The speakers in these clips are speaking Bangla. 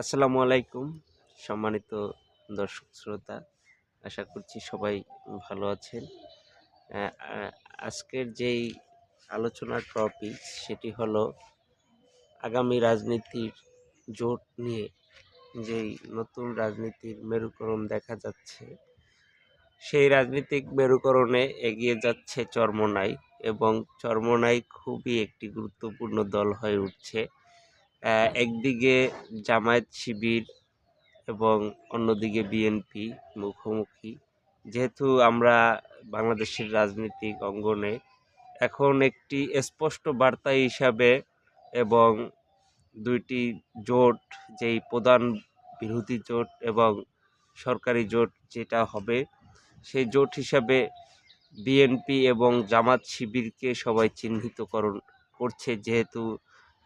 আসসালামু আলাইকুম, সম্মানিত দর্শক শ্রোতা, আশা করছি সবাই ভালো আছেন। আজকের যেই আলোচনার টপিক সেটি হলো আগামী রাজনীতির জোট নিয়ে, যেই নতুন রাজনীতির মেরুকরণ দেখা যাচ্ছে। সেই রাজনৈতিক মেরুকরণে এগিয়ে যাচ্ছে চরমনাই এবং চরমনাই খুবই একটি গুরুত্বপূর্ণ দল হয়ে উঠছে। একদিকে জামায়াত শিবির এবং অন্যদিকে বিএনপি মুখোমুখি। যেহেতু আমরা বাংলাদেশের রাজনৈতিক অঙ্গনে এখন একটি স্পষ্ট বার্তা হিসাবে এবং দুইটি জোট, যেই প্রধান বিরোধী জোট এবং সরকারি জোট যেটা হবে, সেই জোট হিসাবে বিএনপি এবং জামাত শিবিরকে সবাই চিহ্নিতকরণ করছে। যেহেতু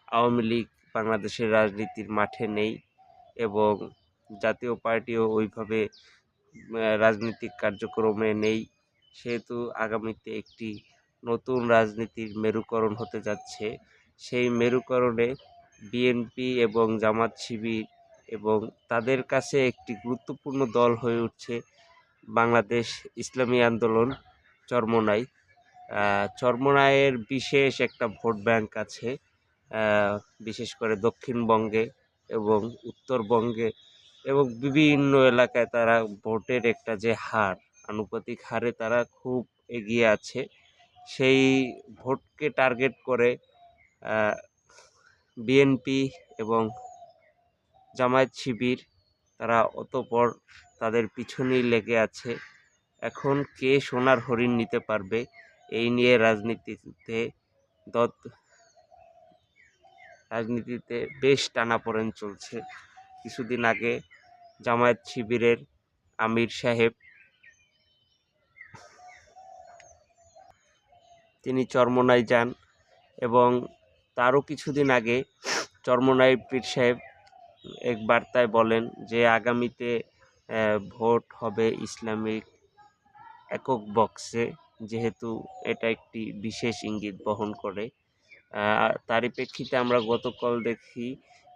আওয়ামী লীগ বাংলাদেশের রাজনীতির মাঠে নেই এবং জাতীয় পার্টিও ওইভাবে রাজনৈতিক কার্যক্রমে নেই। সেহেতু আগামীতে একটি নতুন রাজনীতির মেরুকরণ হতে যাচ্ছে। সেই মেরুকরণে বিএনপি এবং জামাত শিবির এবং তাদের কাছে একটি গুরুত্বপূর্ণ দল হয়ে উঠছে বাংলাদেশ ইসলামী আন্দোলন চরমনাই। আহ, চরমনাইয়ের বিশেষ একটা ভোট ব্যাংক আছে। বিশেষ করে দক্ষিণবঙ্গে এবং উত্তরবঙ্গে এবং বিভিন্ন এলাকায় তারা ভোটের একটা যে হার, আনুপাতিক হারে তারা খুব এগিয়ে আছে। সেই ভোটকে টার্গেট করে বিএনপি এবং জামায়াত শিবির তারা অতপর তাদের পিছনেই লেগে আছে। এখন কে সোনার হরিণ নিতে পারবে, এই নিয়ে রাজনীতিতে দত রাজনীতিতে বেশ টানাপোড়েন চলছে। কিছুদিন আগে জামায়াত শিবিরের আমির সাহেব তিনি চরমনাই যান এবং তারও কিছুদিন আগে চরমনাই পীর সাহেব এক বার্তায় বলেন যে আগামীতে ভোট হবে ইসলামিক একক বক্সে, যেহেতু এটা একটি বিশেষ ইঙ্গিত বহন করে। তারই প্রেক্ষিতে আমরা গতকাল দেখি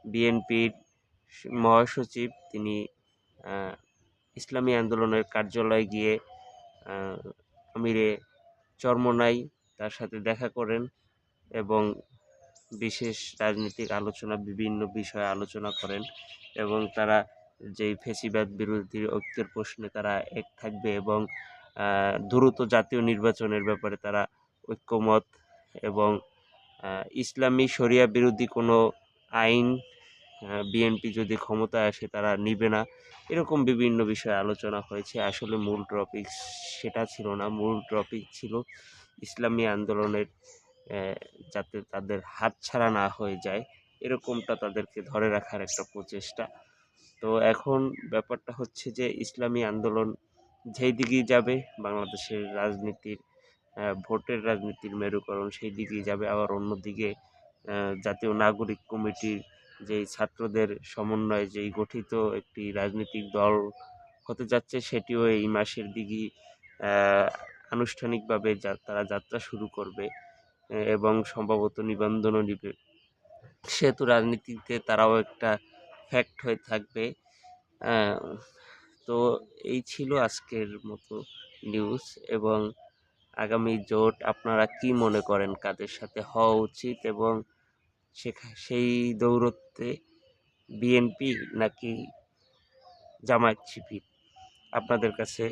বিএনপির মহাসচিব তিনি ইসলামী আন্দোলনের কার্যালয়ে গিয়ে আমিরে চরমনাই তার সাথে দেখা করেন এবং বিশেষ রাজনৈতিক আলোচনা, বিভিন্ন বিষয়ে আলোচনা করেন এবং তারা যেই ফেসিবাদ বিরোধী ঐক্যের প্রশ্নে তারা এক থাকবে এবং দ্রুত জাতীয় নির্বাচনের ব্যাপারে তারা ঐক্যমত এবং ইসলামী শরিয়া বিরোধী কোনো আইন বিএনপি যদি ক্ষমতায় আসে তারা নিবে না। এরকম বিভিন্ন বিষয়ে আলোচনা হয়েছে। আসলে মূল টপিক সেটা ছিল না। মূল টপিক ছিল ইসলামী আন্দোলনের যাতে তাদের হাতছাড়া না হয়ে যায়। এরকমটা তাদেরকে ধরে রাখার একটা প্রচেষ্টা। তো এখন ব্যাপারটা হচ্ছে যে ইসলামী আন্দোলন যেই দিকেই যাবে, বাংলাদেশের রাজনীতির ভোটের রাজনীতির মেরুকরণ সেই দিকেই যাবে। আবার অন্যদিকে জাতীয় নাগরিক কমিটির যেই ছাত্রদের সমন্বয়ে যেই গঠিত একটি রাজনৈতিক দল হতে যাচ্ছে সেটিও এই মাসের আহ, আনুষ্ঠানিকভাবে তারা যাত্রা শুরু করবে এবং সম্ভবত নিবন্ধনও নিবে। সেহেতু রাজনীতিতে তারাও একটা ফ্যাক্ট হয়ে থাকবে। তো এই ছিল আজকের মতো নিউজ এবং আগামী জোট আপনারা কি মনে করেন কাদের সাথে হওয়া উচিত এবং সেই দৌরত্বে বিএনপি নাকি জামায়াত শিবির? আপনাদের কাছে